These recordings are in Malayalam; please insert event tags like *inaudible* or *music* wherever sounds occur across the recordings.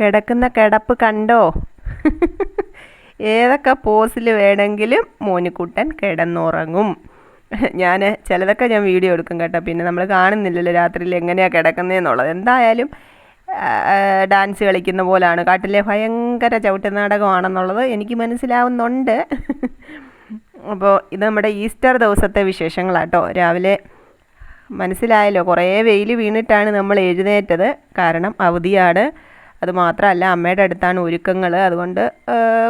കിടക്കുന്ന കിടപ്പ് കണ്ടോ? ഏതൊക്കെ പോസിൽ വേണമെങ്കിലും മോനിക്കുട്ടൻ കിടന്നുറങ്ങും. ഞാൻ ചിലതൊക്കെ ഞാൻ വീഡിയോ എടുക്കും കേട്ടോ. പിന്നെ നമ്മൾ കാണുന്നില്ലല്ലോ രാത്രിയിൽ എങ്ങനെയാണ് കിടക്കുന്നതെന്നുള്ളത് എന്തായാലും ഡാൻസ് കളിക്കുന്ന പോലാണ്. കാട്ടിലെ ഭയങ്കര ചവിട്ട് നാടകമാണെന്നുള്ളത് എനിക്ക് മനസ്സിലാവുന്നുണ്ട്. അപ്പോൾ ഇത് നമ്മുടെ ഈസ്റ്റർ ദിവസത്തെ വിശേഷങ്ങളാട്ടോ രാവിലെ മനസ്സിലായല്ലോ കുറേ വെയിൽ വീണിട്ടാണ് നമ്മൾ എഴുന്നേറ്റത്. കാരണം അവധിയാണ്. അത് മാത്രമല്ല അമ്മയുടെ അടുത്താണ് ഒരുക്കങ്ങൾ അതുകൊണ്ട്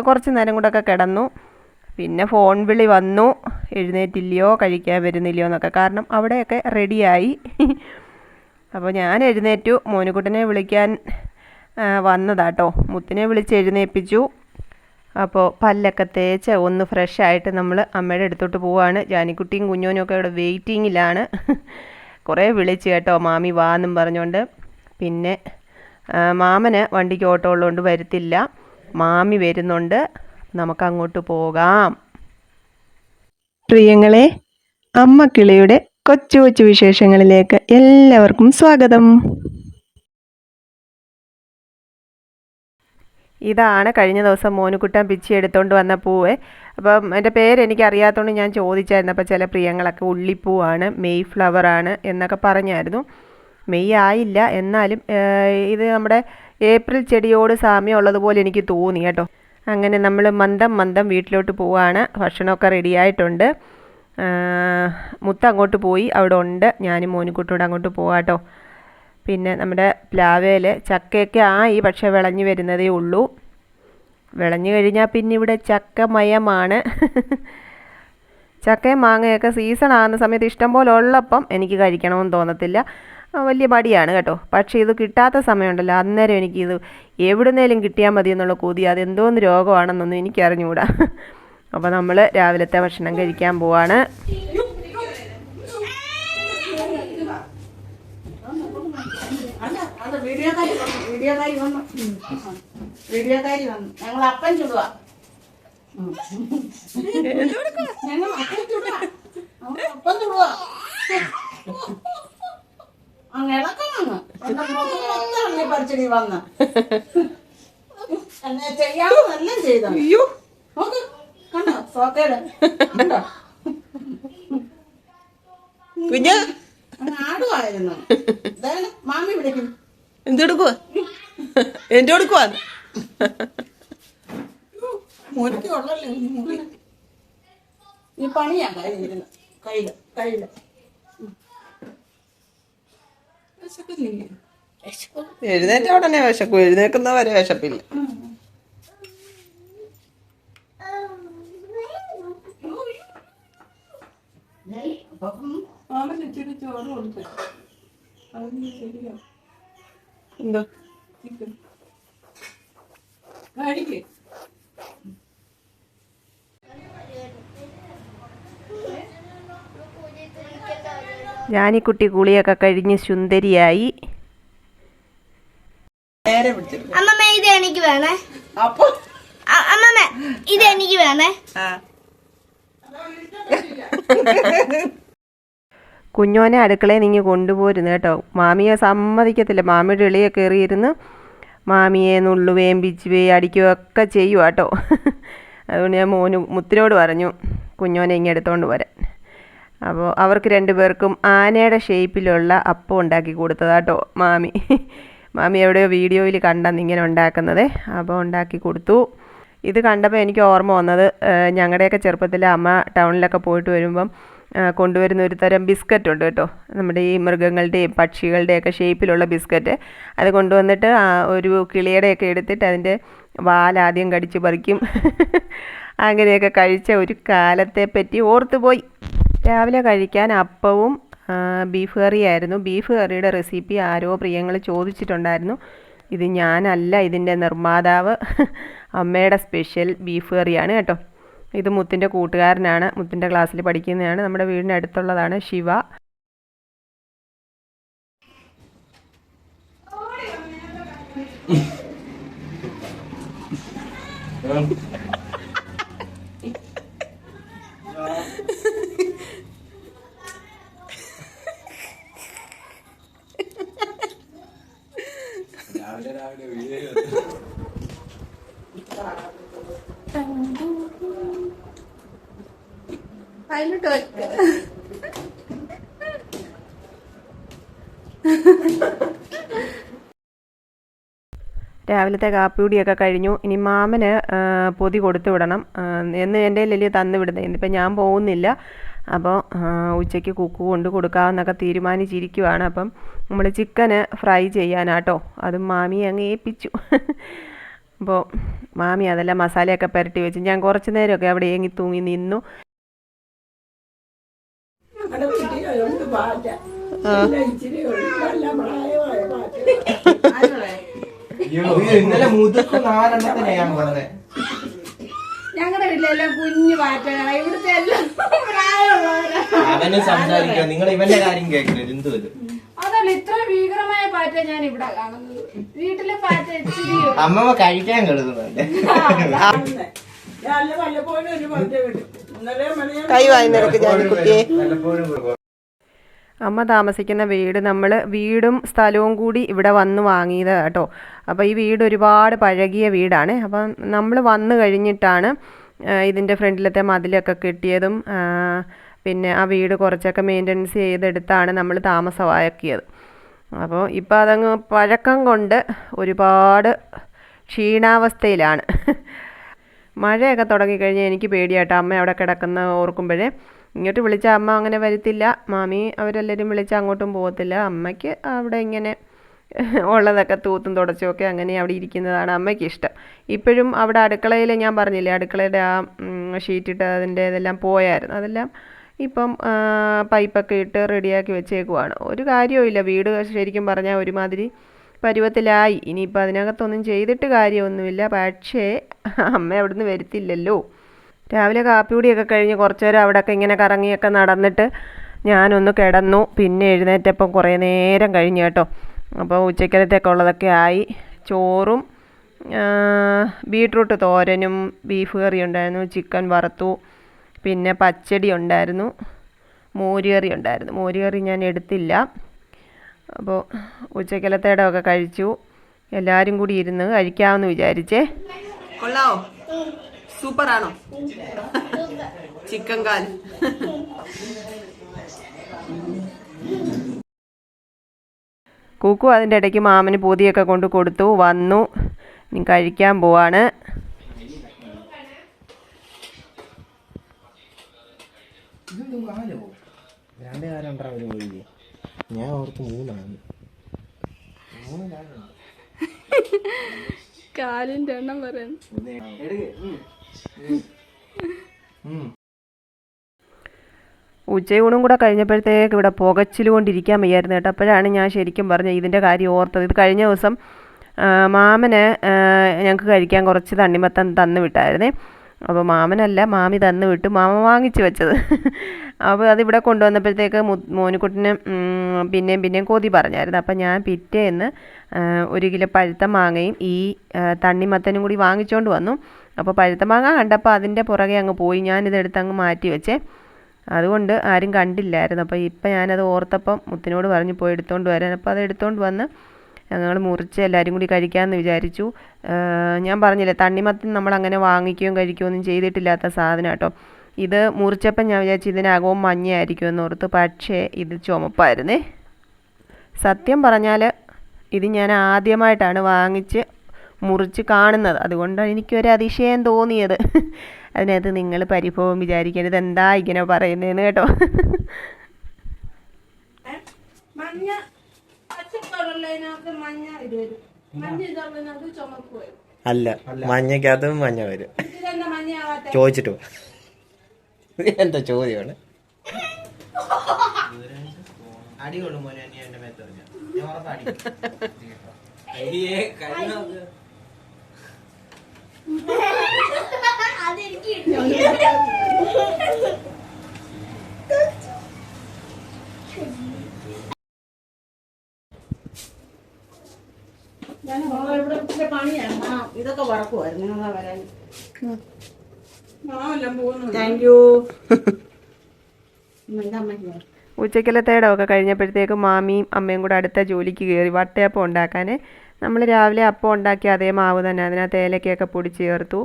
കുറച്ച് നേരം കൂടെയൊക്കെ കിടന്നു. പിന്നെ ഫോൺ വിളി വന്നു. എഴുന്നേറ്റില്ലയോ കഴിക്കാൻ വരുന്നില്ലയോ എന്നൊക്കെ. കാരണം അവിടെയൊക്കെ റെഡിയായി. അപ്പോൾ ഞാൻ എഴുന്നേറ്റു. മോനുകുട്ടനെ വിളിക്കാൻ വന്നതാട്ടോ മുത്തിനെ വിളിച്ച് എഴുന്നേൽപ്പിച്ചു അപ്പോൾ പല്ലൊക്കെ തേച്ച് ഒന്ന് ഫ്രഷ് ആയിട്ട് നമ്മൾ അമ്മയുടെ അടുത്തോട്ട് പോവാണ്. ജാനിക്കുട്ടിയും കുഞ്ഞോനും ഒക്കെ ഇവിടെ വെയിറ്റിങ്ങിലാണ് കുറേ വിളിച്ച് കേട്ടോ മാമി വാ എന്നും പറഞ്ഞുകൊണ്ട് പിന്നെ മാമന് വണ്ടിക്ക് ഓട്ടോ ഉള്ളതുകൊണ്ട് വരത്തില്ല. മാമി വരുന്നുണ്ട്. നമുക്ക് അങ്ങോട്ട് പോകാം. പ്രിയങ്ങളെ അമ്മ കിളിയുടെ കൊച്ചു കൊച്ചു വിശേഷങ്ങളിലേക്ക് എല്ലാവർക്കും സ്വാഗതം. ഇതാണ് കഴിഞ്ഞ ദിവസം മോനുകുട്ടൻ പിച്ചി എടുത്തുകൊണ്ട് വന്ന പൂവ്. അപ്പം എന്റെ പേര് എനിക്ക് അറിയാത്തതുകൊണ്ട് ഞാൻ ചോദിച്ചായിരുന്നു. അപ്പോൾ ചില പ്രിയങ്ങളൊക്കെ ഉള്ളിപ്പൂവാണ് മെയ് ഫ്ലവറാണ് എന്നൊക്കെ പറഞ്ഞായിരുന്നു. മെയ് ആയില്ല എന്നാലും ഇത് നമ്മുടെ ഏപ്രിൽ ചെടിയോട് സാമ്യമുള്ളതുപോലെ എനിക്ക് തോന്നി കേട്ടോ. അങ്ങനെ നമ്മൾ മന്ദം മന്ദം വീട്ടിലോട്ട് പോവാണ്. ഭക്ഷണമൊക്കെ റെഡിയായിട്ടുണ്ട് മുത്ത അങ്ങോട്ട് പോയി. അവിടെ ഉണ്ട്. ഞാനും മോനിക്കുട്ടിയോട് അങ്ങോട്ട് പോവാട്ടോ പിന്നെ നമ്മുടെ പ്ലാവേൽ ചക്കയൊക്കെ ആയി പക്ഷേ വിളഞ്ഞു വരുന്നതേ ഉള്ളൂ. വിളഞ്ഞു കഴിഞ്ഞാൽ പിന്നെ ഇവിടെ ചക്കമയമാണ്. ചക്കയും മാങ്ങയൊക്കെ സീസൺ ആകുന്ന സമയത്ത് ഇഷ്ടം പോലെ ഉള്ളപ്പം എനിക്ക് കഴിക്കണമെന്ന് തോന്നത്തില്ല. വലിയ മടിയാണ് കേട്ടോ പക്ഷേ ഇത് കിട്ടാത്ത സമയമുണ്ടല്ലോ അന്നേരം എനിക്കിത് എവിടുന്നേലും കിട്ടിയാൽ മതി എന്നുള്ള കൊതി അതെന്തോന്ന് രോഗമാണെന്നൊന്നും എനിക്കറിഞ്ഞുകൂടാ അപ്പോൾ നമ്മൾ രാവിലത്തെ ഭക്ഷണം കഴിക്കാൻ പോവാണ് ഞങ്ങൾ അപ്പം ചുടുക ഞങ്ങൾ അപ്പം ഞങ്ങൾ അപ്പം അങ്ങ് ഇളക്കം വന്നു. എന്റെ മുഖം മൊത്തം എണ്ണി പറിച്ചടി വന്ന്. എന്നെ ചെയ്യാമെന്നെല്ലാം ചെയ്തു? അയ്യോ. നോക്ക് കണ്ടോ? സോക്കേട്. കണ്ടോ? കുഞ്ഞ്. അങ്ങ് ആടുമായിരുന്നു ദേ, മാമി വിളിക്കും. എന്തെടുക്കുവാ എന്റെ കൊടുക്കുവാ ഈ പണിയാ കയ്യിലിരുന്ന്. കയ്യിൽ കയ്യിൽ. എഴുന്നേറ്റ ഉടനെ വിശക്കും എഴുന്നേക്കുന്നവരെ വിശപ്പില്ല. എന്തോ? ജാനിക്കുട്ടി കുളിയൊക്കെ കഴിഞ്ഞ് സുന്ദരിയായി. അമ്മമ്മ ഇത് എനിക്ക് വേണേ. അപ്പൊ? അമ്മമ്മ ഇത് എനിക്ക് വേണേ. ആ. കുഞ്ഞോനെ അടുക്കളയിൽ നീങ്ങി കൊണ്ടുപോരുന്നു കേട്ടോ. മാമിയെ സമ്മതിക്കത്തില്ല. മാമിയുടെ ഇളിയെ കയറിയിരുന്ന് മാമിയെ നുള്ളുകയും പിച്ചുകയും അടിക്കുകയും ഒക്കെ ചെയ്യുക കേട്ടോ. അതുകൊണ്ട് ഞാൻ മോന് മുത്തിനോട് പറഞ്ഞു കുഞ്ഞോനെ ഇങ്ങെടുത്തോണ്ട് വരാൻ. അപ്പോൾ അവർക്ക് രണ്ടുപേർക്കും ആനയുടെ ഷേപ്പിലുള്ള അപ്പം ഉണ്ടാക്കി കൊടുത്തതാട്ടോ മാമി. മാമി എവിടെയോ വീഡിയോയിൽ കണ്ടെന്ന് ഇങ്ങനെ ഉണ്ടാക്കുന്നത്. അപ്പോൾ ഉണ്ടാക്കി കൊടുത്തു. ഇത് കണ്ടപ്പോൾ എനിക്ക് ഓർമ്മ വന്നത് ഞങ്ങളുടെയൊക്കെ ചെറുപ്പത്തിൽ അമ്മ ടൗണിലൊക്കെ പോയിട്ട് വരുമ്പം കൊണ്ടുവരുന്ന ഒരു തരം ബിസ്ക്കറ്റ് ഉണ്ട് കേട്ടോ. നമ്മുടെ ഈ മൃഗങ്ങളുടെയും പക്ഷികളുടെയൊക്കെ ഷേപ്പിലുള്ള ബിസ്ക്കറ്റ്. അത് കൊണ്ടുവന്നിട്ട് ഒരു കിളിയുടെയൊക്കെ എടുത്തിട്ട് അതിന്റെ വാലാദ്യം കടിച്ച് പറിക്കും. അങ്ങനെയൊക്കെ കഴിച്ച ഒരു കാലത്തെ പറ്റി ഓർത്തുപോയി. രാവിലെ കഴിക്കാൻ അപ്പവും ബീഫ് കറിയായിരുന്നു. ബീഫ് കറിയുടെ റെസിപ്പി ആരോ പ്രിയങ്ങൾ ചോദിച്ചിട്ടുണ്ടായിരുന്നു. ഇത് ഞാനല്ല ഇതിന്റെ നിർമ്മാതാവ്. അമ്മയുടെ സ്പെഷ്യൽ ബീഫ് കറിയാണ് കേട്ടോ. ഇത് മുത്തിന്റെ കൂട്ടുകാരനാണ് മുത്തിന്റെ ക്ലാസ്സിൽ പഠിക്കുന്നതാണ്. നമ്മുടെ വീടിന്റെ അടുത്തുള്ളതാണ് ശിവ. Yeah. *laughs* രാവിലത്തെ കാപ്പികുടിയൊക്കെ കഴിഞ്ഞു. ഇനി മാമന് ആ, പൊതി കൊടുത്തു വിടണം. എന്ന് എന്റെ കയ്യിലല്ലേ തന്നു വിടുന്നത്. ഇന്നിപ്പോൾ ഞാൻ പോകുന്നില്ല. അപ്പോൾ ഉച്ചയ്ക്ക് കുക്ക് കൊണ്ട് കൊടുക്കാമെന്നൊക്കെ തീരുമാനിച്ചിരിക്കുവാണ്. അപ്പം നമ്മൾ ചിക്കന് ഫ്രൈ ചെയ്യാനാട്ടോ. അതും മാമിയെ അങ്ങ് ഏൽപ്പിച്ചു. അപ്പോൾ മാമി അതെല്ലാം മസാലയൊക്കെ പുരട്ടി വെച്ച് ഞാൻ കുറച്ച് നേരമൊക്കെ അവിടെ ഏങ്ങി തൂങ്ങി നിന്നു. ഞങ്ങളുടെ വീട്ടിലുണ്ട് പാറ്റ എല്ലാം ഇച്ചിരി ഉള്ളു. നല്ല പ്രായമായ പാറ്റ അയ്യോ, ഇന്നലെ മുതുക്കു നാലെണ്ണത്തിനെ ഞാൻ പറഞ്ഞത് ഞങ്ങളുടെ വീട്ടിലെല്ലാം കുഞ്ഞു പാറ്റകളാ. ഇവിടുത്തെ എല്ലാം പ്രായമുള്ളവരാ. അവന് സംസാരിക്കാം. നിങ്ങൾ ഇവന്റെ കാര്യം കേൾക്കില്ല? എന്തു അതല്ല ഇത്ര ഭീകരമായ പാറ്റ ഞാൻ ഇവിടെ കാണുന്നത്. വീട്ടിലെ പാറ്റ ഇച്ചിരി അമ്മമ്മ കഴിക്കാൻ കെടുക്കുന്നുണ്ട് ഞാൻ വല്ലപ്പോഴും ഒരു പാറ്റ കിട്ടും. ഇന്നലെ മണിയാ കൈ വായി നിനക്ക് ഞാൻ കുട്ടിയെ. അമ്മ താമസിക്കുന്ന വീട് നമ്മൾ വീടും സ്ഥലവും കൂടി ഇവിടെ വന്ന് വാങ്ങിയത് കേട്ടോ. അപ്പോൾ ഈ വീട് ഒരുപാട് പഴകിയ വീടാണ്. അപ്പം നമ്മൾ വന്നു കഴിഞ്ഞിട്ടാണ് ഇതിന്റെ ഫ്രണ്ടിലത്തെ മതിലൊക്കെ കെട്ടിയതും പിന്നെ ആ വീട് കുറച്ചൊക്കെ മെയിന്റനൻസ് ചെയ്തെടുത്താണ് നമ്മൾ താമസമാക്കിയത്. അപ്പോൾ ഇപ്പോൾ അതങ്ങ് പഴക്കം കൊണ്ട് ഒരുപാട് ക്ഷീണാവസ്ഥയിലാണ്. മഴയൊക്കെ തുടങ്ങിക്കഴിഞ്ഞാൽ എനിക്ക് പേടിയാട്ടോ. അമ്മ അവിടെ കിടക്കുന്ന ഓർക്കുമ്പോഴേ ഇങ്ങോട്ട് വിളിച്ചാൽ അമ്മ അങ്ങനെ വരത്തില്ല. മാമി അവരെല്ലാവരും വിളിച്ചാൽ അങ്ങോട്ടും പോകത്തില്ല അമ്മയ്ക്ക് അവിടെ ഇങ്ങനെ ഉള്ളതൊക്കെ തൂത്തും തുടച്ചുമൊക്കെ അങ്ങനെ അവിടെ ഇരിക്കുന്നതാണ് അമ്മയ്ക്ക് ഇഷ്ടം ഇപ്പോഴും അവിടെ അടുക്കളയിൽ ഞാൻ പറഞ്ഞില്ലേ അടുക്കളയുടെ ആ ഷീറ്റിട്ട് അതിന്റെ ഇതെല്ലാം പോയായിരുന്നു. അതെല്ലാം ഇപ്പം പൈപ്പൊക്കെ ഇട്ട് റെഡിയാക്കി വെച്ചേക്കുവാണ്. ഒരു കാര്യവുമില്ല വീട് ശരിക്കും പറഞ്ഞാൽ ഒരുമാതിരി പരുവത്തിലായി. ഇനിയിപ്പോൾ അതിനകത്തൊന്നും ചെയ്തിട്ട് കാര്യമൊന്നുമില്ല. പക്ഷേ അമ്മ അവിടുന്ന് വരത്തില്ലല്ലോ. രാവിലെ കാപ്പികുടിയൊക്കെ കഴിഞ്ഞ് കുറച്ച് നേരം അവിടെയൊക്കെ ഇങ്ങനെ കറങ്ങിയൊക്കെ നടന്നിട്ട് ഞാനൊന്ന് കിടന്നു. പിന്നെ എഴുന്നേറ്റപ്പം കുറേ നേരം കഴിഞ്ഞു കേട്ടോ. അപ്പോൾ ഉച്ചക്കലത്തേക്ക് ഉള്ളതൊക്കെ ആയി. ചോറും ബീട്രൂട്ട് തോരനും ബീഫ് കറി ഉണ്ടായിരുന്നു ചിക്കൻ വറുത്തു പിന്നെ പച്ചടി ഉണ്ടായിരുന്നു മോരുകറി ഉണ്ടായിരുന്നു. മോരുകറി ഞാൻ എടുത്തില്ല. അപ്പോൾ ഉച്ചക്കലത്തേടെ ഒക്കെ കഴിച്ചു. എല്ലാവരും കൂടി ഇരുന്ന് കഴിക്കാമെന്ന് വിചാരിച്ചേ. കൊള്ളാവോ? സൂപ്പറാണോ? ചിക്കൻ കാൽ. കൂക്കു അതിന്റെ ഇടയ്ക്ക് മാമന് പൊതിയൊക്കെ കൊണ്ട് കൊടുത്തു വന്നു ഇനി കഴിക്കാൻ പോവാണ്. ഞാൻ ഓർത്ത് മൂന്നാണ്. കാലിന്റെ കാലിന്റെ എണ്ണം പറയാൻ. ഉച്ചയൂണും കൂടെ കഴിഞ്ഞപ്പോഴത്തേക്ക് ഇവിടെ പുകച്ചിലുകൊണ്ടിരിക്കാൻ വയ്യായിരുന്നു കേട്ടോ. അപ്പോഴാണ് ഞാൻ ശരിക്കും പറഞ്ഞത് ഇതിന്റെ കാര്യം ഓർത്തത്. ഇത് കഴിഞ്ഞ ദിവസം മാമന് ഞങ്ങൾക്ക് കഴിക്കാൻ കുറച്ച് തണ്ണിമത്തൻ തന്നു വിട്ടായിരുന്നേ. അപ്പോൾ മാമനല്ല മാമി തന്നു വിട്ടു. മാമ വാങ്ങിച്ചു വെച്ചത്. അപ്പോൾ അതിവിടെ കൊണ്ടുവന്നപ്പോഴത്തേക്ക് മോനുക്കുട്ടിന് പിന്നെയും പിന്നെയും കൊതി പറഞ്ഞായിരുന്നു. അപ്പം ഞാൻ പിറ്റേന്ന് ഒരു കിലോ പഴുത്ത മാങ്ങയും ഈ തണ്ണിമത്തനും കൂടി വാങ്ങിച്ചുകൊണ്ട് വന്നു. അപ്പോൾ പഴുത്ത മാങ്ങ കണ്ടപ്പോൾ അതിന്റെ പുറകെ അങ്ങ് പോയി. ഞാനിതെടുത്ത് അങ്ങ് മാറ്റി വെച്ചേ. അതുകൊണ്ട് ആരും കണ്ടില്ലായിരുന്നു. അപ്പോൾ ഇപ്പം ഞാനത് ഓർത്തപ്പം മുത്തിനോട് പറഞ്ഞു പോയി എടുത്തുകൊണ്ട് വരാൻ. അപ്പോൾ അത് എടുത്തുകൊണ്ട് വന്ന് ഞങ്ങൾ മുറിച്ച് എല്ലാവരും കൂടി കഴിക്കാമെന്ന് വിചാരിച്ചു. ഞാൻ പറഞ്ഞില്ലേ തണ്ണിമത്തൻ നമ്മൾ അങ്ങനെ വാങ്ങിക്കുകയും കഴിക്കുകയും ഒന്നും ചെയ്തിട്ടില്ലാത്ത സാധനം കേട്ടോ. ഇത് മുറിച്ചപ്പം ഞാൻ വിചാരിച്ചു ഇതിനകവും മഞ്ഞയായിരിക്കും എന്ന് ഓർത്ത് പക്ഷേ ഇത് ചുമപ്പായിരുന്നേ. സത്യം പറഞ്ഞാൽ ഇത് ഞാൻ ആദ്യമായിട്ടാണ് വാങ്ങിച്ച് മുറിച്ച് കാണുന്നത്. അതുകൊണ്ടാണ് എനിക്കൊരു അതിശയം തോന്നിയത്. അതിനകത്ത് നിങ്ങൾ പരിഭവം വിചാരിക്കരുത്. എന്താ ഇങ്ങനെ പറയുന്നതെന്ന് കേട്ടോ. മഞ്ഞ അല്ല മഞ്ഞക്കകത്തും മഞ്ഞ വരും. ചോദിച്ചിട്ടു എന്താ ചോദ്യമാണ്? അടികൊള്ളും മോനെ നീ എന്റെ മേത്തെറിഞ്ഞ ഞാൻ ഉറപ്പ് അടി അയ്യേ കഴിഞ്ഞ അതെനിക്ക് ഞാൻ മോളെ ഇവിടെ ഇച്ചിരി പണിയാണ് ആ ഇതൊക്കെ വറക്കുമായിരുന്നു ഞങ്ങളാ വരാൻ മാവെല്ലാം പോകുന്നു താങ്ക് യു എന്താ അമ്മയ്ക്ക് ഉച്ചക്കലത്തേടെ ഒക്കെ കഴിഞ്ഞപ്പോഴത്തേക്ക് മാമിയും അമ്മയും കൂടെ അടുത്ത ജോലിക്ക് കയറി വട്ടയപ്പം ഉണ്ടാക്കാൻ നമ്മൾ രാവിലെ അപ്പം ഉണ്ടാക്കി അതേ മാവ് തന്നെ. അതിനകത്ത് ഏലക്കയൊക്കെ പൊടി ചേർത്തു.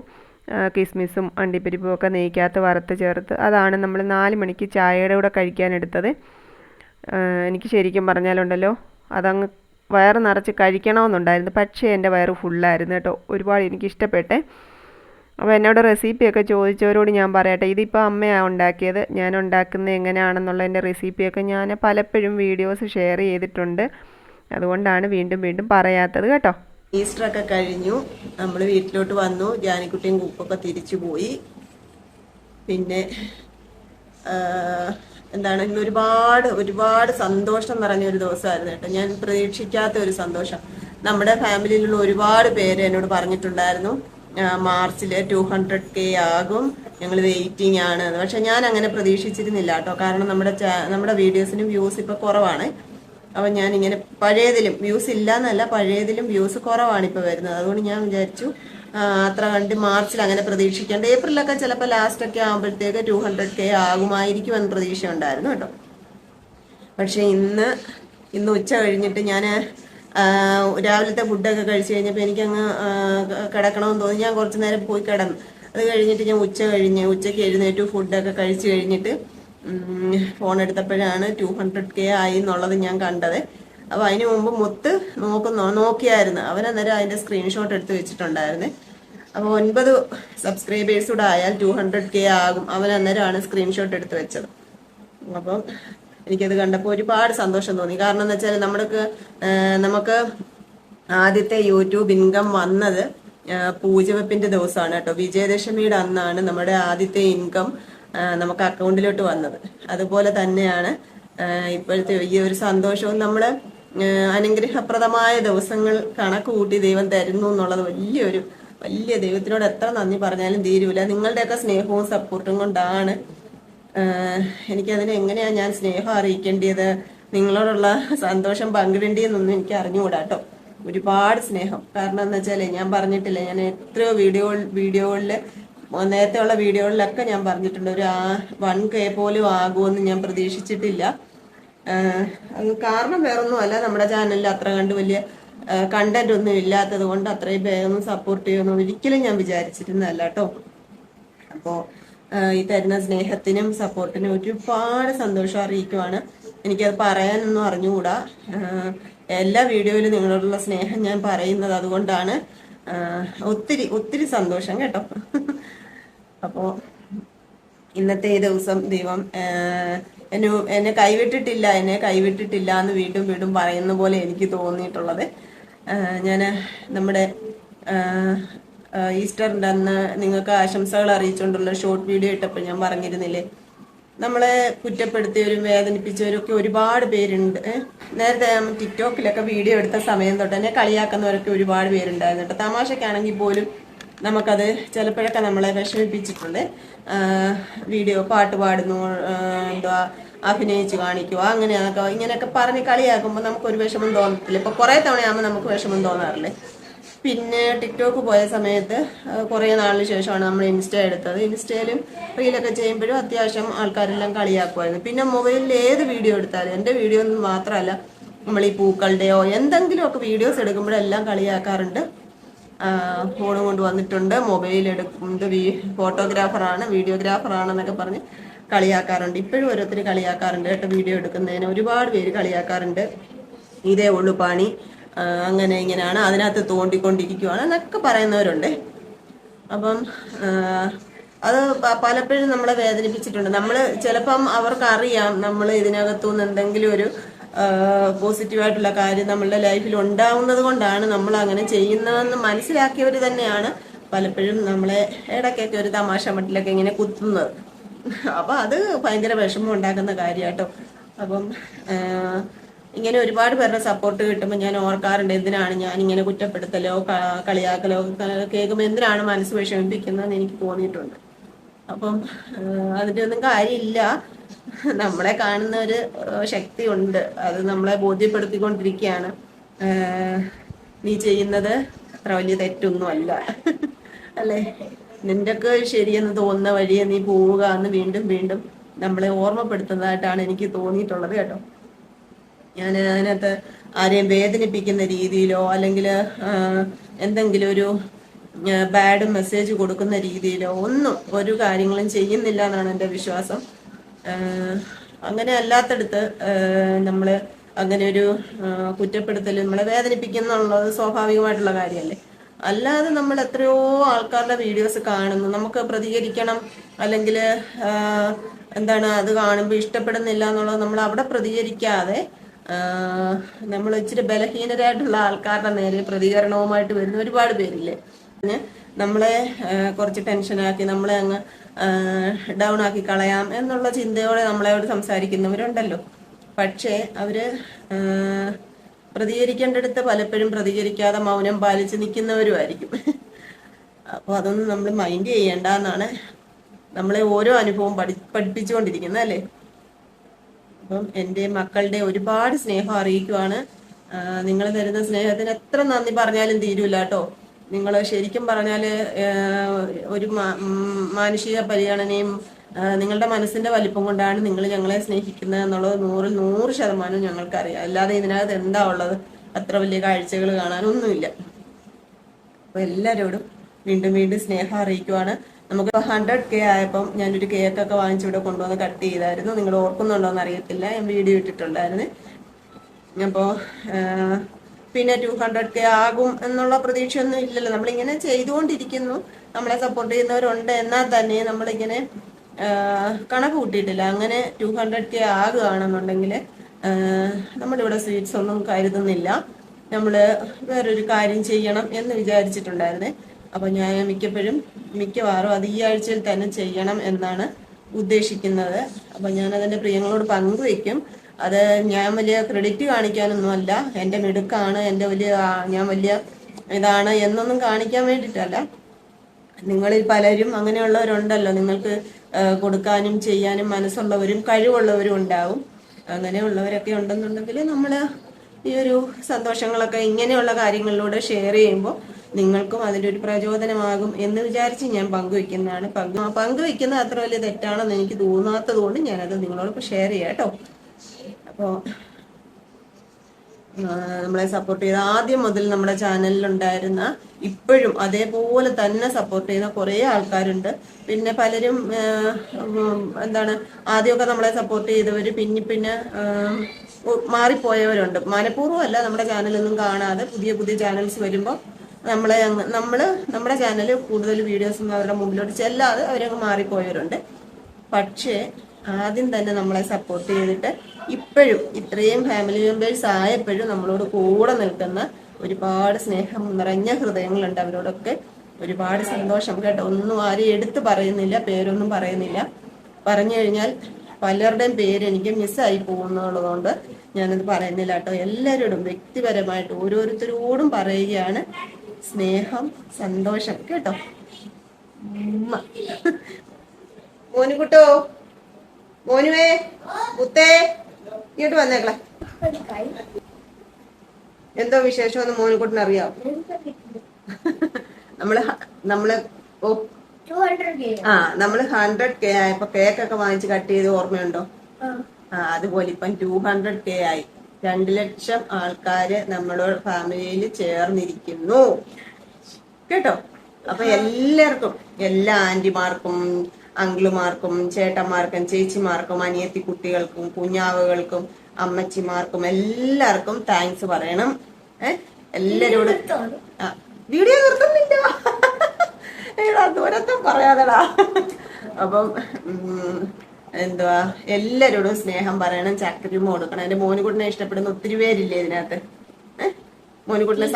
കിസ്മിസും അണ്ടിപ്പരിപ്പും ഒക്കെ നെയ്ക്കകത്ത് വറുത്ത് ചേർത്ത്. അതാണ് നമ്മൾ നാല് മണിക്ക് ചായയുടെ കൂടെ കഴിക്കാനെടുത്തത് എനിക്ക് ശരിക്കും പറഞ്ഞാലുണ്ടല്ലോ അതങ്ങ് വയറ് നിറച്ച് കഴിക്കണമെന്നുണ്ടായിരുന്നു. പക്ഷേ എന്റെ വയറ് ഫുള്ളായിരുന്നു കേട്ടോ. ഒരുപാട് എനിക്ക് ഇഷ്ടപ്പെട്ടേ അപ്പോൾ എന്നോട് റെസിപ്പിയൊക്കെ ചോദിച്ചവരോട് ഞാൻ പറയട്ടെ ഇതിപ്പോൾ അമ്മയാണ് ഉണ്ടാക്കിയത്? ഞാൻ ഉണ്ടാക്കുന്നത് എങ്ങനെയാണെന്നുള്ളതിന്റെ റെസിപ്പിയൊക്കെ ഞാൻ പലപ്പോഴും വീഡിയോസ് ഷെയർ ചെയ്തിട്ടുണ്ട്. അതുകൊണ്ടാണ് വീണ്ടും വീണ്ടും പറയാത്തത് കേട്ടോ. ഈസ്റ്റർ ഒക്കെ കഴിഞ്ഞു. നമ്മൾ വീട്ടിലോട്ട് വന്നു. ജാനിക്കുട്ടിയും കുക്കൊക്കെ തിരിച്ചു പോയി. പിന്നെ എന്താണ് ഒരുപാട് ഒരുപാട് സന്തോഷം നിറഞ്ഞ ഒരു ദിവസമായിരുന്നു കേട്ടോ. ഞാൻ പ്രതീക്ഷിക്കാത്ത ഒരു സന്തോഷം. നമ്മുടെ ഫാമിലിയിലുള്ള ഒരുപാട് പേര് എന്നോട് പറഞ്ഞിട്ടുണ്ടായിരുന്നു മാർച്ചിൽ ടു ഹൺഡ്രഡ് കെ ആകും ഞങ്ങൾ വെയിറ്റിംഗ് ആണ് പക്ഷെ ഞാൻ അങ്ങനെ പ്രതീക്ഷിച്ചിരുന്നില്ല കേട്ടോ. കാരണം നമ്മുടെ നമ്മുടെ വീഡിയോസിനും വ്യൂസ് ഇപ്പൊ കുറവാണ്. അപ്പൊ ഞാൻ ഇങ്ങനെ പഴയതിലും വ്യൂസ് ഇല്ല എന്നല്ല പഴയതിലും വ്യൂസ് കുറവാണ് ഇപ്പൊ വരുന്നത്. അതുകൊണ്ട് ഞാൻ വിചാരിച്ചു അത്ര കണ്ട് മാർച്ചിൽ അങ്ങനെ പ്രതീക്ഷിക്കേണ്ട. ഏപ്രിലൊക്കെ ചിലപ്പോൾ ലാസ്റ്റ് ഒക്കെ ആകുമ്പോഴത്തേക്ക് ടു ഹൺഡ്രഡ് കെ ആകുമായിരിക്കും എന്ന് പ്രതീക്ഷ ഉണ്ടായിരുന്നു കേട്ടോ. പക്ഷെ ഇന്ന് ഇന്ന് ഉച്ച കഴിഞ്ഞിട്ട് ഞാൻ രാവിലത്തെ ഫുഡൊക്കെ കഴിച്ചു കഴിഞ്ഞപ്പോൾ എനിക്കങ്ങ് കിടക്കണമെന്ന് തോന്നി. ഞാൻ കുറച്ച് നേരം പോയി കിടന്നു. അത് കഴിഞ്ഞിട്ട് ഞാൻ ഉച്ച കഴിഞ്ഞ് ഉച്ചയ്ക്ക് എഴുന്നേറ്റു ഫുഡൊക്കെ കഴിച്ചു കഴിഞ്ഞിട്ട് ഫോൺ എടുത്തപ്പോഴാണ് ടു ഹൺഡ്രഡ് കെ ആയി എന്നുള്ളത് ഞാൻ കണ്ടത്. അപ്പോൾ അതിന് മുമ്പ് മുത്ത് നോക്കുന്നു നോക്കിയായിരുന്നു. അവരന്നേരം അതിന്റെ സ്ക്രീൻഷോട്ട് എടുത്ത് വെച്ചിട്ടുണ്ടായിരുന്നു. അപ്പോൾ ഒൻപത് സബ്സ്ക്രൈബേഴ്സ് കൂടെ ആയാൽ ടു ഹൺഡ്രഡ് കെ ആകും. അവൻ അന്നേരമാണ് സ്ക്രീൻഷോട്ട് എടുത്ത് വെച്ചത്. അപ്പം എനിക്കത് കണ്ടപ്പോൾ ഒരുപാട് സന്തോഷം തോന്നി. കാരണം എന്ന് വെച്ചാൽ നമ്മൾക്ക് നമുക്ക് ആദ്യത്തെ യൂട്യൂബ് ഇൻകം വന്നത് പൂജവെപ്പിന്റെ ദിവസമാണ് കേട്ടോ. വിജയദശമിയുടെ അന്നാണ് നമ്മുടെ ആദ്യത്തെ ഇൻകം നമുക്ക് അക്കൗണ്ടിലോട്ട് വന്നത്. അതുപോലെ തന്നെയാണ് ഇപ്പോഴത്തെ ഈ ഒരു സന്തോഷവും നമ്മൾ ആ, അനുഗ്രഹപ്രദമായ ദിവസങ്ങൾ കണക്ക് കൂട്ടി ദൈവം തരുന്നു എന്നുള്ളത് വലിയൊരു വലിയ ദൈവത്തിനോട് എത്ര നന്ദി പറഞ്ഞാലും തീരൂല. നിങ്ങളുടെയൊക്കെ സ്നേഹവും സപ്പോർട്ടും കൊണ്ടാണ് എനിക്ക് എനിക്കതിന് എങ്ങനെയാ ഞാൻ സ്നേഹം അറിയിക്കേണ്ടത് നിങ്ങളോടുള്ള സന്തോഷം പങ്കിടേണ്ടിയെന്നൊന്നും എനിക്ക് അറിഞ്ഞുകൂടാ കേട്ടോ ഒരുപാട് സ്നേഹം. കാരണം എന്ന് വെച്ചാലേ ഞാൻ പറഞ്ഞിട്ടില്ല ഞാൻ എത്രയോ വീഡിയോ വീഡിയോകളിൽ നേരത്തെ ഉള്ള വീഡിയോകളിലൊക്കെ ഞാൻ പറഞ്ഞിട്ടുണ്ട്. ഒരു ആ വൺ കെ പോലും ആകുമെന്ന് ഞാൻ പ്രതീക്ഷിച്ചിട്ടില്ല. കാരണം വേറൊന്നും അല്ല നമ്മുടെ ചാനലിൽ അത്ര കണ്ട് വലിയ കണ്ടന്റ് ഒന്നും ഇല്ലാത്തത് കൊണ്ട് അത്രയും വേഗം സപ്പോർട്ട് ചെയ്യുമെന്ന് ഒരിക്കലും ഞാൻ വിചാരിച്ചിരുന്നല്ല കേട്ടോ. അപ്പോ ഈ തരുന്ന സ്നേഹത്തിനും സപ്പോർട്ടിനും ഒരുപാട് സന്തോഷം അറിയിക്കുവാണ്. എനിക്കത് പറയാനൊന്നും അറിഞ്ഞുകൂടാ. എല്ലാ വീഡിയോയിലും നിങ്ങളോടുള്ള സ്നേഹം ഞാൻ പറയുന്നത് അതുകൊണ്ടാണ്. ഒത്തിരി ഒത്തിരി സന്തോഷം കേട്ടോ. അപ്പോ ഇന്നത്തെ ഈ ദിവസം ദൈവം എന്നെ എന്നെ കൈവിട്ടിട്ടില്ല എന്നെ കൈവിട്ടിട്ടില്ല എന്ന് വീണ്ടും വീണ്ടും പറയുന്ന പോലെ എനിക്ക് തോന്നിയിട്ടുള്ളത്. ഞാൻ നമ്മുടെ ഈസ്റ്ററിന്റെ അന്ന് നിങ്ങൾക്ക് ആശംസകൾ അറിയിച്ചുകൊണ്ടുള്ള ഷോർട്ട് വീഡിയോ ഇട്ടപ്പോൾ ഞാൻ പറഞ്ഞിരുന്നില്ലേ? നമ്മളെ കുറ്റപ്പെടുത്തിയവരും വേദനിപ്പിച്ചവരും ഒക്കെ ഒരുപാട് പേരുണ്ട്. നേരത്തെ ടിക്ടോക്കിലൊക്കെ വീഡിയോ എടുത്ത സമയം തൊട്ട് എന്നെ കളിയാക്കുന്നവരൊക്കെ ഒരുപാട് പേരുണ്ടായിരുന്നു കേട്ടോ. തമാശക്കാണെങ്കിൽ പോലും നമുക്കത് ചിലപ്പോഴൊക്കെ നമ്മളെ വിഷമിപ്പിച്ചിട്ടുണ്ട്. വീഡിയോ പാട്ട് പാടുന്നു എന്തുവാ അഭിനയിച്ച് കാണിക്കുക അങ്ങനെയൊക്കെ ഇങ്ങനെയൊക്കെ പറഞ്ഞ് കളിയാക്കുമ്പോൾ നമുക്ക് ഒരു വിഷമം തോന്നത്തില്ല. ഇപ്പൊ കുറേ തവണയാകുമ്പോൾ നമുക്ക് വിഷമം തോന്നാറില്ലേ? പിന്നെ ടിക്ടോക്ക് പോയ സമയത്ത് കുറേ നാളിന് ശേഷമാണ് നമ്മൾ ഇൻസ്റ്റ എടുത്തത്. ഇൻസ്റ്റയിലും റീലൊക്കെ ചെയ്യുമ്പോഴും അത്യാവശ്യം ആൾക്കാരെല്ലാം കളിയാക്കുമായിരുന്നു. പിന്നെ മൊബൈലിൽ ഏത് വീഡിയോ എടുത്താലും എന്റെ വീഡിയോ ഒന്നും മാത്രമല്ല നമ്മൾ ഈ പൂക്കളുടെയോ എന്തെങ്കിലുമൊക്കെ വീഡിയോസ് എടുക്കുമ്പോഴെല്ലാം കളിയാക്കാറുണ്ട്. ഫോൺ കൊണ്ട് വന്നിട്ടുണ്ട്. മൊബൈൽ എടുക്കുന്നത് ഫോട്ടോഗ്രാഫറാണ് വീഡിയോഗ്രാഫറാണെന്നൊക്കെ പറഞ്ഞ് കളിയാക്കാറുണ്ട്. ഇപ്പോഴും ഓരോരുത്തർ കളിയാക്കാറുണ്ട് കേട്ടോ വീഡിയോ എടുക്കുന്നതിന്. ഒരുപാട് പേര് കളിയാക്കാറുണ്ട്. ഇതേ ഉള്ളു പണി. അങ്ങനെ ഇങ്ങനെയാണ്. അതിനകത്ത് തോണ്ടിക്കൊണ്ടിരിക്കുവാണ് എന്നൊക്കെ പറയുന്നവരുണ്ട്. അപ്പം അത് പലപ്പോഴും നമ്മളെ വേദനിപ്പിച്ചിട്ടുണ്ട്. നമ്മൾ ചിലപ്പം അവർക്കറിയാം നമ്മൾ ഇതിനകത്തുനിന്ന് എന്തെങ്കിലും ഒരു പോസിറ്റീവായിട്ടുള്ള കാര്യം നമ്മളുടെ ലൈഫിൽ ഉണ്ടാവുന്നത് കൊണ്ടാണ് നമ്മൾ അങ്ങനെ ചെയ്യുന്നതെന്ന് മനസ്സിലാക്കിയവർ തന്നെയാണ് പലപ്പോഴും നമ്മളെ ഇടയ്ക്കൊക്കെ ഒരു തമാശ മട്ടിലൊക്കെ ഇങ്ങനെ കുത്തുന്നത്. അപ്പൊ അത് ഭയങ്കര വിഷമം ഉണ്ടാക്കുന്ന കാര്യാട്ടോ. അപ്പം ഇങ്ങനെ ഒരുപാട് പേരുടെ സപ്പോർട്ട് കിട്ടുമ്പോൾ ഞാൻ ഓർക്കാറുണ്ട് എന്തിനാണ് ഞാൻ ഇങ്ങനെ കുറ്റപ്പെടുത്തലോ കളിയാക്കലോ കേൾക്കുമ്പോൾ എന്തിനാണ് മനസ്സ് വിഷമിപ്പിക്കുന്നതെന്ന് എനിക്ക് തോന്നിയിട്ടുണ്ട്. അപ്പം അതിന്റെ ഒന്നും കാര്യമില്ല. *laughs* നമ്മളെ കാണുന്ന ഒരു ശക്തി ഉണ്ട് അത് നമ്മളെ ബോധ്യപ്പെടുത്തിക്കൊണ്ടിരിക്കുകയാണ് നീ ചെയ്യുന്നത് അത്ര വലിയ തെറ്റൊന്നും *laughs* അല്ല? നിന്റെയൊക്കെ ശരിയെന്ന് തോന്നുന്ന വഴിയെ നീ പോവുക എന്ന് വീണ്ടും വീണ്ടും നമ്മളെ ഓർമ്മപ്പെടുത്തുന്നതായിട്ടാണ് എനിക്ക് തോന്നിയിട്ടുള്ളത് കേട്ടോ. ഞാൻ അതിനകത്ത് ആരെയും വേദനിപ്പിക്കുന്ന രീതിയിലോ അല്ലെങ്കിൽ എന്തെങ്കിലും ഒരു ബാഡ് മെസ്സേജ് കൊടുക്കുന്ന രീതിയിലോ ഒന്നും ഒരു കാര്യങ്ങളും ചെയ്യുന്നില്ല എന്നാണ് എന്റെ വിശ്വാസം. അങ്ങനെ അല്ലാത്തടത്ത് നമ്മൾ അങ്ങനെ ഒരു കുറ്റപ്പെടുത്തൽ നമ്മളെ വേദനിപ്പിക്കുന്നുള്ളത് സ്വാഭാവികമായിട്ടുള്ള കാര്യമല്ലേ അല്ലാതെ നമ്മൾ എത്രയോ ആൾക്കാരുടെ വീഡിയോസ് കാണുന്നു. നമുക്ക് പ്രതികരിക്കണം അല്ലെങ്കിൽ എന്താണ് അത് കാണുമ്പോൾ ഇഷ്ടപ്പെടുന്നില്ല എന്നുള്ളത് നമ്മൾ അവിടെ പ്രതികരിക്കാതെ നമ്മൾ ഇച്ചിരി ബലഹീനരായിട്ടുള്ള ആൾക്കാരുടെ നേരെ പ്രതികരണവുമായിട്ട് വരുന്ന ഒരുപാട് പേരില്ലേ. നമ്മളെ കുറച്ച് ടെൻഷനാക്കി നമ്മളെ അങ്ങ് ഡൗൺ ആക്കി കളയാം എന്നുള്ള ചിന്തയോടെ നമ്മളെ നമ്മളോട് സംസാരിക്കുന്നവരുണ്ടല്ലോ. പക്ഷേ അവർ പ്രതികരിക്കേണ്ടടുത്ത് പലപ്പോഴും പ്രതികരിക്കാതെ മൗനം പാലിച്ച് നിൽക്കുന്നവരുമായിരിക്കും. അപ്പോൾ അതൊന്നും നമ്മൾ മൈൻഡ് ചെയ്യേണ്ട എന്നാണ് നമ്മളെ ഓരോ അനുഭവം പഠി പഠിപ്പിച്ചുകൊണ്ടിരിക്കുന്നത് അല്ലേ? അപ്പം എന്റെ മക്കളുടെ ഒരുപാട് സ്നേഹം അറിയിക്കുവാണ്. നിങ്ങൾ തരുന്ന സ്നേഹത്തിന് എത്ര നന്ദി പറഞ്ഞാലും തീരൂല കേട്ടോ. നിങ്ങൾ ശരിക്കും പറഞ്ഞാൽ ഒരു മാനുഷിക പരിഗണനയും നിങ്ങളുടെ മനസ്സിന്റെ വലിപ്പം കൊണ്ടാണ് നിങ്ങൾ ഞങ്ങളെ സ്നേഹിക്കുന്നത് എന്നുള്ളത് നൂറിൽ നൂറ് ശതമാനം ഞങ്ങൾക്കറിയാം. അല്ലാതെ ഇതിനകത്ത് എന്താ ഉള്ളത്? അത്ര വലിയ കാഴ്ചകൾ കാണാനൊന്നുമില്ല. അപ്പൊ എല്ലാവരോടും വീണ്ടും വീണ്ടും സ്നേഹം അറിയിക്കുവാണ്. നമുക്ക് ഹൺഡ്രഡ് കെ ആയപ്പം ഞാനൊരു കേക്ക് ഒക്കെ വാങ്ങിച്ച് ഇവിടെ കൊണ്ടുവന്ന് കട്ട് ചെയ്തായിരുന്നു. നിങ്ങൾ ഓർക്കുന്നുണ്ടോ എന്ന് അറിയത്തില്ല. ഞാൻ വീഡിയോ ഇട്ടിട്ടുണ്ടായിരുന്നു. അപ്പോൾ പിന്നെ ടു ഹൺഡ്രഡ് കെ ആകും എന്നുള്ള പ്രതീക്ഷയൊന്നും ഇല്ലല്ലോ. നമ്മളിങ്ങനെ ചെയ്തുകൊണ്ടിരിക്കുന്നു. നമ്മളെ സപ്പോർട്ട് ചെയ്യുന്നവരുണ്ട് എന്നാൽ തന്നെ നമ്മളിങ്ങനെ കണക്ക് കൂട്ടിയിട്ടില്ല. അങ്ങനെ ടു ഹൺഡ്രഡ് കെ ആകുകയാണെന്നുണ്ടെങ്കിൽ നമ്മളിവിടെ സ്വീറ്റ്സ് ഒന്നും കരുതുന്നില്ല. നമ്മൾ വേറൊരു കാര്യം ചെയ്യണം എന്ന് വിചാരിച്ചിട്ടുണ്ടായിരുന്നേ. അപ്പം ഞാൻ മിക്കപ്പോഴും മിക്കവാറും അത് ഈ ആഴ്ചയിൽ തന്നെ ചെയ്യണം എന്നാണ് ഉദ്ദേശിക്കുന്നത്. അപ്പം ഞാൻ അതിന്റെ പ്രിയങ്ങളോട് പങ്കുവെക്കും. അത് ഞാൻ വലിയ ക്രെഡിറ്റ് കാണിക്കാനൊന്നുമല്ല. എന്റെ മിടുക്കാണ് എന്റെ വലിയ ഞാൻ വലിയ ഇതാണ് എന്നൊന്നും കാണിക്കാൻ വേണ്ടിയിട്ടല്ല. നിങ്ങളിൽ പലരും അങ്ങനെയുള്ളവരുണ്ടല്ലോ. നിങ്ങൾക്ക് കൊടുക്കാനും ചെയ്യാനും മനസ്സുള്ളവരും കഴിവുള്ളവരും ഉണ്ടാവും. അങ്ങനെയുള്ളവരൊക്കെ ഉണ്ടെന്നുണ്ടെങ്കിൽ നമ്മൾ ഈ ഒരു സന്തോഷങ്ങളൊക്കെ ഇങ്ങനെയുള്ള കാര്യങ്ങളിലൂടെ ഷെയർ ചെയ്യുമ്പോൾ നിങ്ങൾക്കും അതിന്റെ ഒരു പ്രചോദനമാകും എന്ന് വിചാരിച്ച് ഞാൻ പങ്കുവെക്കുന്നതാണ് പങ്കു പങ്കുവെക്കുന്നത് അത്ര വലിയ തെറ്റാണെന്ന് എനിക്ക് തോന്നാത്തത് കൊണ്ട് ഞാനത് നിങ്ങളോട് ഷെയർ ചെയ്യാം കേട്ടോ. അപ്പോൾ നമ്മളെ സപ്പോർട്ട് ചെയ്ത ആദ്യം മുതൽ നമ്മുടെ ചാനലിലുണ്ടായിരുന്ന ഇപ്പോഴും അതേപോലെ തന്നെ സപ്പോർട്ട് ചെയ്യുന്ന കുറേ ആൾക്കാരുണ്ട്. പിന്നെ പലരും എന്താണ് ആദ്യമൊക്കെ നമ്മളെ സപ്പോർട്ട് ചെയ്തവർ പിന്നെ പിന്നെ മാറിപ്പോയവരുണ്ട്. മനഃപൂർവമല്ല നമ്മുടെ ചാനലൊന്നും കാണാതെ പുതിയ പുതിയ ചാനൽസ് വരുമ്പോൾ നമ്മളെ നമ്മൾ നമ്മുടെ ചാനൽ കൂടുതൽ വീഡിയോസും അവരുടെ മുമ്പിലോട്ട് ചെല്ലാതെ അവരങ്ങ് മാറിപ്പോയവരുണ്ട്. പക്ഷേ ആദ്യം തന്നെ നമ്മളെ സപ്പോർട്ട് ചെയ്തിട്ട് ഇപ്പോഴും ഇത്രയും ഫാമിലി മെമ്പേഴ്സ് ആയപ്പോഴും നമ്മളോട് കൂടെ നിൽക്കുന്ന ഒരുപാട് സ്നേഹം നിറഞ്ഞ ഹൃദയങ്ങളുണ്ട് അവരോടൊക്കെ. ഒരുപാട് സന്തോഷം കേട്ടോ. ഒന്നും ആരും എടുത്തു പറയുന്നില്ല പേരൊന്നും പറയുന്നില്ല. പറഞ്ഞു കഴിഞ്ഞാൽ പലരുടെയും പേര് എനിക്ക് മിസ്സായി പോകുന്നുള്ളതുകൊണ്ട് ഞാനത് പറയുന്നില്ല കേട്ടോ. എല്ലാവരോടും വ്യക്തിപരമായിട്ട് ഓരോരുത്തരോടും പറയുകയാണ് സ്നേഹം സന്തോഷം കേട്ടോ. മോനുകുട്ടോ? മോനുവേ മുത്തേ. ഇങ്ങോട്ട് വന്നേക്കളെ. എന്തോ വിശേഷം മോനിക്കൂട്ടിന് അറിയാം നമ്മൾ നമ്മൾ ഓ ആ നമ്മൾ ഹൺഡ്രഡ് കെ ആയപ്പോ കേക്കൊക്കെ വാങ്ങിച്ച് കട്ട് ചെയ്ത് ഓർമ്മയുണ്ടോ? ആ. അതുപോലെ ഇപ്പം ടു ഹൺഡ്രഡ് കെ ആയി. രണ്ടു ലക്ഷം ആൾക്കാര് നമ്മുടെ ഫാമിലിയിൽ ചേർന്നിരിക്കുന്നു. കേട്ടോ? അപ്പൊ എല്ലാവർക്കും എല്ലാ ആന്റിമാർക്കും അങ്കിളുമാർക്കും ചേട്ടന്മാർക്കും ചേച്ചിമാർക്കും അനിയത്തി കുട്ടികൾക്കും കുഞ്ഞാവുകൾക്കും അമ്മച്ചിമാർക്കും എല്ലാവർക്കും താങ്ക്സ് പറയണം. എല്ലാരോടും വീഡിയോ നിർത്തുന്നില്ല. ഏടാ ദൂരത്തും പറയാതെടാ. അപ്പം എന്തുവാ? എല്ലാരോടും സ്നേഹം പറയണം ചക്രയും കൊടുക്കണം. എന്റെ മോനുകുട്ടിനെ ഇഷ്ടപ്പെടുന്ന ഒത്തിരി പേരില്ലേ ഇതിനകത്ത്? മോനുകുട്ടിന്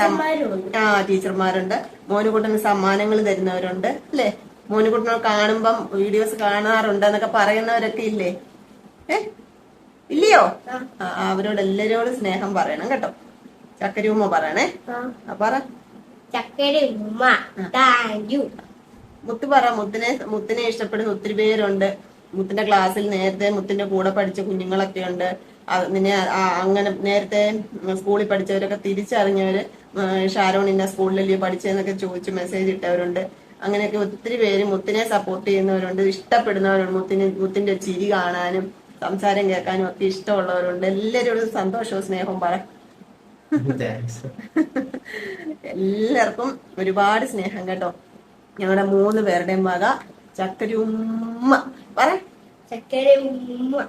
ആ ടീച്ചർമാരുണ്ട്. മോനുകുട്ടിന് സമ്മാനങ്ങൾ തരുന്നവരുണ്ട് അല്ലേ? മോനുകുട്ടിനെ കാണുമ്പം വീഡിയോസ് കാണാറുണ്ട് എന്നൊക്കെ പറയുന്നവരൊക്കെ ഇല്ലേ? ഏ? ഇല്ലയോ? അവരോട് എല്ലാരോടും സ്നേഹം പറയണം കേട്ടോ. ചക്കരൂമ്മ പറയണേ. ആ, പറ. ചക്കരി ഉമ്മ. താങ്ക് യു മുത്ത് പറ മുത്തിനെ മുത്തിനെ ഇഷ്ടപ്പെടുന്ന ഒത്തിരി പേരുണ്ട്. മുത്തിന്റെ ക്ലാസ്സിൽ നേരത്തെ മുത്തിന്റെ കൂടെ പഠിച്ച കുഞ്ഞുങ്ങളൊക്കെ ഉണ്ട്. നിന്നെ അങ്ങനെ നേരത്തെ സ്കൂളിൽ പഠിച്ചവരൊക്കെ തിരിച്ചറിഞ്ഞവര് ഷാരോൺ ഇന്ന സ്കൂളിലല്ലയോ പഠിച്ചതെന്നൊക്കെ ചോദിച്ച് മെസ്സേജ് ഇട്ടവരുണ്ട്. അങ്ങനെയൊക്കെ ഒത്തിരി പേര് മുത്തിനെ സപ്പോർട്ട് ചെയ്യുന്നവരുണ്ട് ഇഷ്ടപ്പെടുന്നവരുണ്ട്. മുത്തിന് മുത്തിന്റെ ചിരി കാണാനും സംസാരം കേൾക്കാനും ഒക്കെ ഇഷ്ടമുള്ളവരുണ്ട്. എല്ലാരോടും സന്തോഷവും സ്നേഹവും പറ താങ്ക്സ് എല്ലാവർക്കും ഒരുപാട് സ്നേഹം കേട്ടോ. ഞങ്ങളുടെ മൂന്ന് പേരുടെയും വക ചക്കരി ഉമ്മ. പറ. ചക്കയുടെ ഉമ്മ.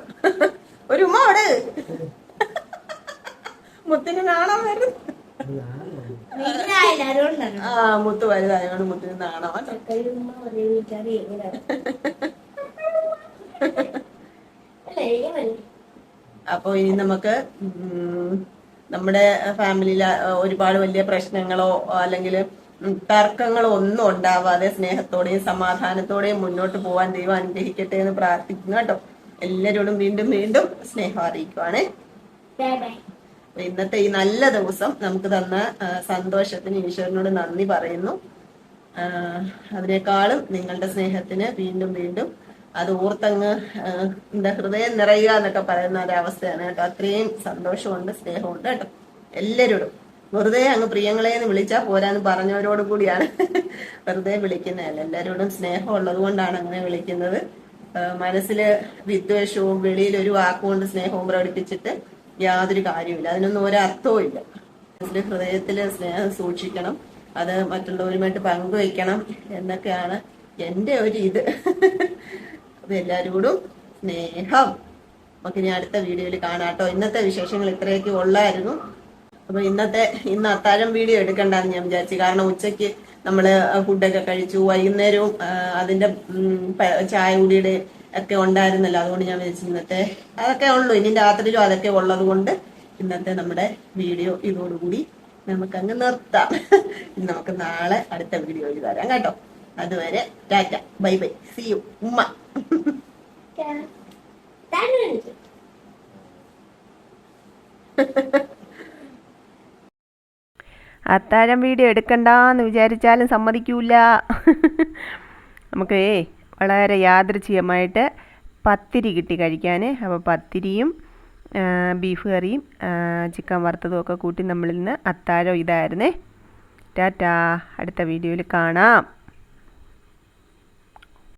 ഒരു ഉമ്മ അവിടെ. മുത്തിന് നാണം വരും. വീട്ടിലായില്ല അതുകൊണ്ടാണ് ആ മുത്ത് വലുതായതുകൊണ്ട് മുത്തിന് നാണോ. അപ്പോൾ ഇനി നമുക്ക് നമ്മുടെ ഫാമിലിയിൽ ഒരുപാട് വലിയ പ്രശ്നങ്ങളോ അല്ലെങ്കിൽ തർക്കങ്ങളോ ഒന്നും ഉണ്ടാവാതെ സ്നേഹത്തോടെയും സമാധാനത്തോടെയും മുന്നോട്ട് പോവാൻ ദൈവം അനുഗ്രഹിക്കട്ടെ എന്ന് പ്രാർത്ഥിക്കുന്നു കേട്ടോ. എല്ലാരോടും വീണ്ടും വീണ്ടും സ്നേഹം അറിയിക്കുവാണേ. Bye bye. അപ്പൊ ഇന്നത്തെ ഈ നല്ല ദിവസം നമുക്ക് തന്ന സന്തോഷത്തിന് ഈശ്വരനോട് നന്ദി പറയുന്നു. അതിനേക്കാളും നിങ്ങളുടെ സ്നേഹത്തിന് വീണ്ടും വീണ്ടും അത് ഓർത്തങ്ങ് എന്താ ഹൃദയം നിറയുക എന്നൊക്കെ പറയുന്ന ഒരവസ്ഥയാണ് കേട്ടോ. അത്രയും സന്തോഷമുണ്ട് സ്നേഹമുണ്ട് കേട്ടോ. എല്ലാവരോടും. വെറുതെ അങ്ങ് പ്രിയങ്ങളെ എന്ന് വിളിച്ചാൽ പോരാന്ന് പറഞ്ഞവരോട് കൂടിയാണ് *laughs* വെറുതെ വിളിക്കുന്നതല്ല. എല്ലാവരോടും സ്നേഹം ഉള്ളത് കൊണ്ടാണ് അങ്ങനെ വിളിക്കുന്നത്. മനസ്സിൽ വിദ്വേഷവും വെളിയിൽ ഒരു വാക്കുകൊണ്ട് സ്നേഹവും പ്രകടിപ്പിച്ചിട്ട് യാതൊരു കാര്യമില്ല അതിനൊന്നും ഒരർത്ഥവും ഇല്ല. മനസ്സിൽ ഹൃദയത്തിൽ സ്നേഹം സൂക്ഷിക്കണം. അത് മറ്റുള്ളവരുമായിട്ട് പങ്കുവയ്ക്കണം എന്നൊക്കെയാണ് എന്റെ ഒരു ഇത്. അപ്പൊ കൂടും സ്നേഹം. നമുക്ക് ഇനി അടുത്ത വീഡിയോയിൽ കാണാട്ടോ ഇന്നത്തെ വിശേഷങ്ങൾ ഇത്രയൊക്കെ ഉള്ളായിരുന്നു. അപ്പൊ ഇന്നത്തെ ഇന്ന് അത്താഴം വീഡിയോ എടുക്കണ്ടെന്ന് ഞാൻ വിചാരിച്ചു. കാരണം ഉച്ചയ്ക്ക് നമ്മൾ ഫുഡൊക്കെ കഴിച്ചു. വൈകുന്നേരവും അതിന്റെ ചായ കുടിയുടെ ഒക്കെ ഉണ്ടായിരുന്നല്ലോ. അതുകൊണ്ട് ഞാൻ വിചാരിച്ചു ഇന്നത്തെ അതൊക്കെ ഉള്ളൂ. ഇനി രാത്രിയിലും അതൊക്കെ ഉള്ളത് കൊണ്ട് ഇന്നത്തെ നമ്മുടെ വീഡിയോ ഇതോടുകൂടി നമുക്കങ്ങ് നിർത്താം. നമുക്ക് നാളെ അടുത്ത വീഡിയോയിൽ വരാം കേട്ടോ. അതുവരെ tata. Bye bye. See you ഉമ്മ. അത്താരം വീഡിയോ എടുക്കണ്ടെന്ന് വിചാരിച്ചാലും സമ്മതിക്കൂല. നമുക്ക് വളരെ യാദൃച്ഛികമായിട്ട് പത്തിരി കിട്ടി കഴിക്കാൻ. അപ്പോൾ പത്തിരിയും ബീഫ് കറിയും ചിക്കൻ വറുത്തതും ഒക്കെ കൂട്ടി നമ്മളിന്ന് അത്താഴം ഇതായിരുന്നേ. ടാറ്റാ. അടുത്ത വീഡിയോയിൽ കാണാം.